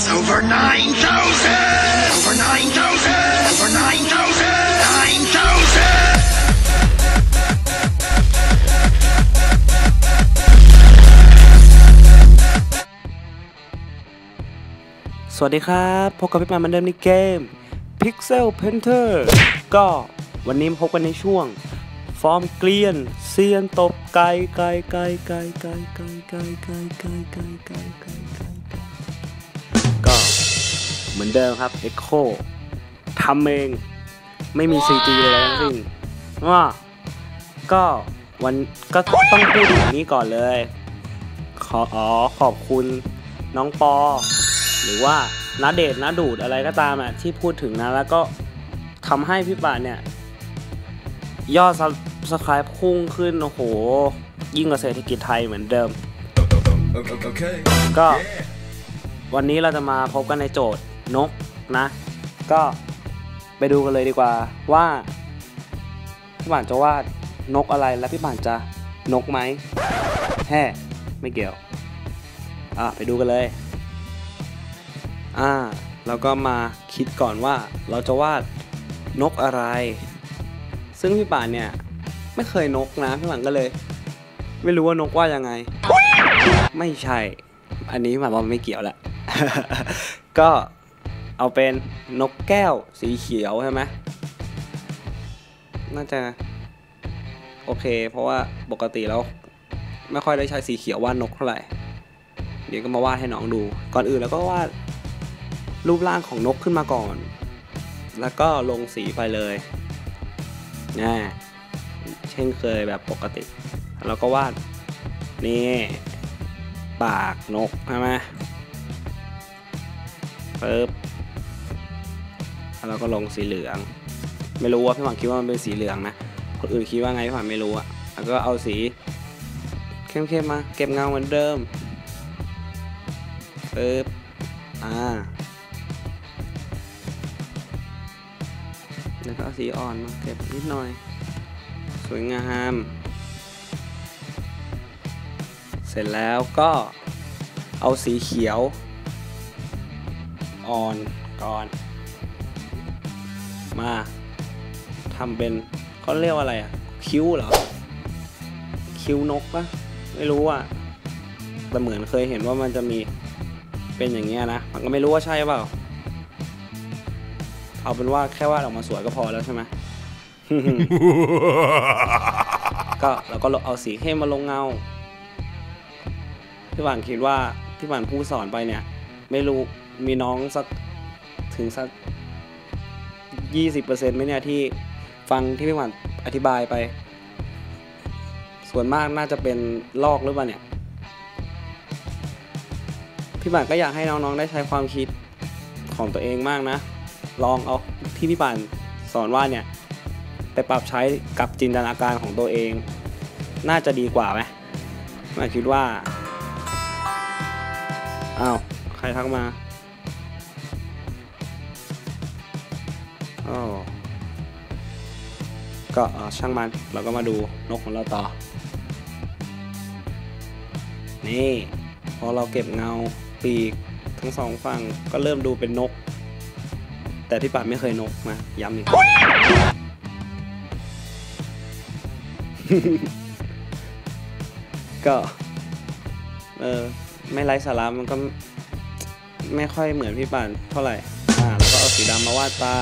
It's over 9,000! Over 9,000! Over 9,000! 9,000! สวัสดีครับ พบกับพี่ปานเหมือนเดิมในเกม Pixel Painter ก็วันนี้พบกันในช่วง ฟอร์มเกลียนเซียนตบไก่ไก่ไก่ไก่ไก่ไก่ไก่ไก่ไก่ไก่ไก่ไก่ไก่ไก่ก็ เหมือนเดิมครับ Echo ทำเอง ไม่มี CG เลยทั้งสิ้นว่าก็วันก็ต้องพูดอย่างนี้ก่อนเลย ขออ๋อขอบคุณน้องปอ หรือว่านาเดทนาดูดอะไรก็ตามอะที่พูดถึงนะ แล้วก็ทำให้พี่ป่านเนี่ย ยอดสไครป์พุ่งขึ้น โอ้โห ยิ่งกว่าเศรษฐกิจไทยเหมือนเดิม Okay. ก็วันนี้เราจะมาพบกันในโจทย์ นกนะ ก็ไปดูกันเลยดีกว่าว่าพี่ป่านจะวาดนกอะไรและพี่ป่านจะนกไหมแฮ่ไม่เกี่ยว อะไปดูกันเลย อ่าเราก็มาคิดก่อนว่าเราจะวาดนกอะไร ซึ่งพี่ป่านเนี่ยไม่เคยนกนะพี่ป่านก็เลย ไม่รู้ว่านกว่ายังไง ไม่ใช่ อันนี้หมายว่าไม่เกี่ยวแหละ ก็ เอาเป็นนกแก้วสีเขียวใช่ไหมน่าจะโอเค เพราะว่าปกติแล้วไม่ค่อยได้ใช้สีเขียววาดนกเท่าไหร่ เดี๋ยวก็มาวาดให้น้องดู ก่อนอื่นแล้วก็วาดรูปร่างของนกขึ้นมาก่อน แล้วก็ลงสีไปเลยนะเช่นเคยแบบปกติ แล้วก็วาดนี่ปากนกใช่ไหมปึ๊บ แล้วเราก็ลงสีเหลือง ไม่รู้ว่าพี่หวังคิดว่ามันเป็นสีเหลืองนะ คนอื่นคิดว่าไงพี่หวังไม่รู้อะแล้วก็เอาสีเข้มๆมา เก็บเงาเหมือนเดิมปึ๊บอ่าแล้วก็เอาสีอ่อนมาเก็บนิดหน่อย สวยงาม เสร็จแล้วก็เอาสีเขียว อ่อนก่อน มาทำเป็นเขาเรียกว่าอะไรอะคิ้วเหรอ คิ้วนกปะไม่รู้อะแต่เหมือนเคยเห็นว่ามันจะมีเป็นอย่างเงี้ยนะมันก็ไม่รู้ว่าใช่เปล่า เอาเป็นว่าแค่วาดออกมาสวยก็พอแล้วใช่ไหมก็เราก็เอาสีเข้มมาลงเงาพี่หวานคิดว่าพี่หวานผู้สอนไปเนี่ย ไม่รู้มีน้องสักถึงสัก ยี่สิบเปอร์เซ็นต์ไหมเนี่ยที่ฟังที่พี่หวานอธิบายไป ส่วนมากน่าจะเป็นลอกหรือเปล่าเนี่ย พี่หวานก็อยากให้น้องๆได้ใช้ความคิดของตัวเองมากนะ ลองเอาที่พี่ป่านสอนว่าเนี่ย ไปปรับใช้กับจินตนาการของตัวเอง น่าจะดีกว่าไหมมาคิดว่า อ้าว ใครทักมา ก็ช่างมันเราก็มาดูนกของเราต่อ นี่พอเราเก็บเงาปีกทั้งสองฝั่งก็เริ่มดูเป็นนก แต่พี่ปัดไม่เคยนกนะย้ำอีกก็ เออ ไม่ไร้สาระมันก็ไม่ค่อยเหมือนพี่ปานเท่าไหร่ อ่า แล้วก็เอาสีดำมาวาดตา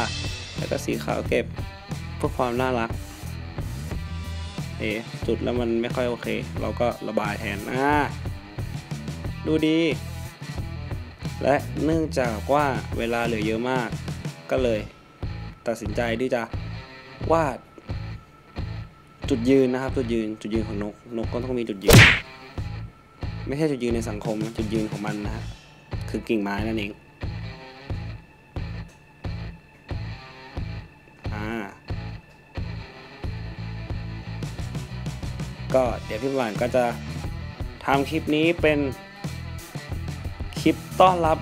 แล้วก็สีขาวเก็บเพื่อความน่ารักเอะจุดแล้วมันไม่ค่อยโอเค เราก็ระบายแทนอ่าดูดี และเนื่องจากว่าเวลาเหลือเยอะมาก ก็เลย ตัดสินใจที่จะวาด จุดยืนนะครับ จุดยืนจุดยืนของนกนกก็ต้องมีจุดยืน ไม่ใช่จุดยืนในสังคมจุดยืนของมันนะฮะคือกิ่งไม้นั่นเอง ก็เดี๋ยวพี่หวานก็จะทำคลิปนี้เป็นคลิปต้อนรับ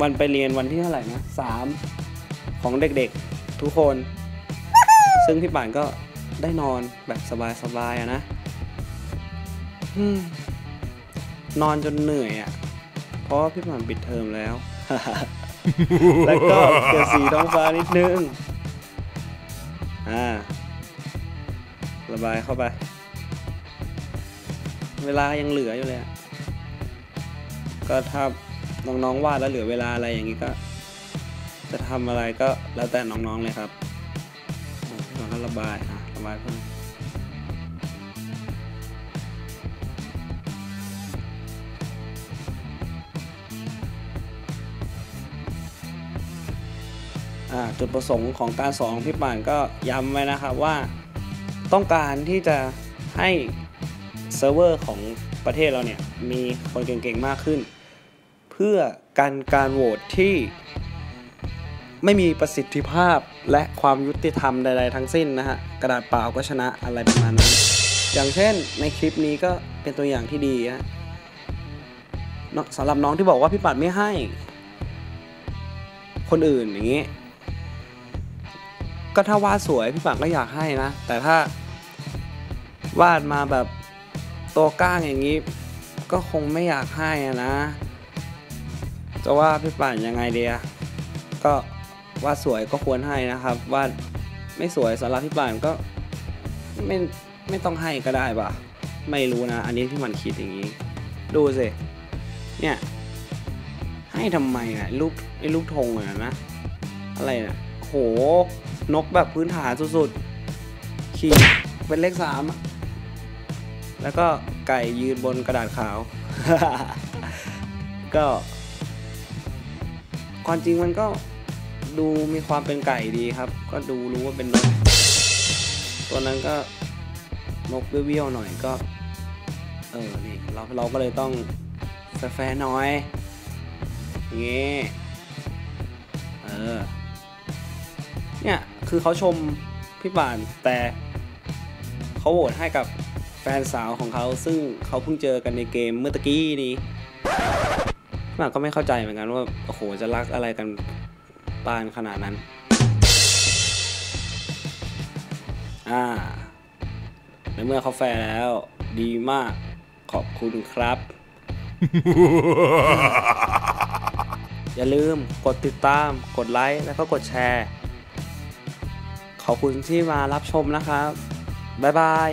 วันไปเรียนวันที่เท่าไหร่นะสามของเด็กๆทุกคน ซึ่งพี่ป่านก็ได้นอนแบบสบายๆอะนะนอนจนเหนื่อยอะ่ะเพราะพี่หมันปิดเทอมแล้ว แล้วก็เปลี่ยสีท้องฟ้านิดนึง อ่า ระบายเข้าไป เวลายังเหลืออยู่เลยก็ถ้าน้องๆวาดแล้วเหลือเวลาอะไรอย่างนี้ก็ จะทำอะไรก็แล้วแต่น้องๆเลยครับอะพี่หมันก็ระบายอะระบายเพิ่มจุดประสงค์ของการสอนของพี่ป่านก็ย้ำไว้นะครับว่า ต้องการที่จะให้เซิร์ฟเวอร์ของประเทศเราเนี่ยมีคนเก่งๆมากขึ้น เพื่อกันการโหวตที่ไม่มีประสิทธิภาพและความยุติธรรมใดๆทั้งสิ้นนะฮะ กระดาษเปล่าก็ชนะอะไรประมาณนั้น อย่างเช่นในคลิปนี้ก็เป็นตัวอย่างที่ดีฮะสำหรับน้องที่บอกว่าพี่ปัดไม่ให้ คนอื่นอย่างนี้ ก็ถ้าวาดสวยพี่ปังก็อยากให้นะ แต่ถ้าวาดมาแบบตัวก้างอย่างนี้ ก็คงไม่อยากให้นะ จะว่าพี่ปันยังไงเดียก็วาดสวยก็ควรให้นะครับ วาดไม่สวยสำหรับพี่ปันก็ไม่ไม่ต้องให้ก็ได้ป่ะ ไม่รู้นะ อันนี้พี่มันคิดอย่างนี้ ดูสิ เนี่ย ให้ทำไมอะรูปไอ้รูปธงอะนะ อะไรนะโห นกแบบพื้นฐานสุดๆ ขี่เป็นเลขสามแล้วก็ไก่ยืนบนกระดาษขาว ก็ความจริงมันก็ดูมีความเป็นไก่ดีครับ ก็ดูรู้ว่าเป็นนก ตัวนั้นก็นกเบี้ยวๆหน่อยก็ เออ นี่เราเราก็เลยต้องแฟร์น่อยอย่างงี้เออ เนี่ยคือเขาชมพี่ป่านแต่เขาโหวตให้กับแฟนสาวของเขาซึ่งเขาเพิ่งเจอกันในเกมเมื่อตะกี้นี้พี่ป่านก็ไม่เข้าใจเหมือนกันว่าโอ้โหจะรักอะไรกันปานขนาดนั้น อ่าในเมื่อเขาแฟร์แล้ว ดีมากขอบคุณครับ อย่าลืมกดติดตาม กดไลค์ แล้วก็กดแชร์ ขอบคุณที่มารับชมนะครับ บ๊ายบาย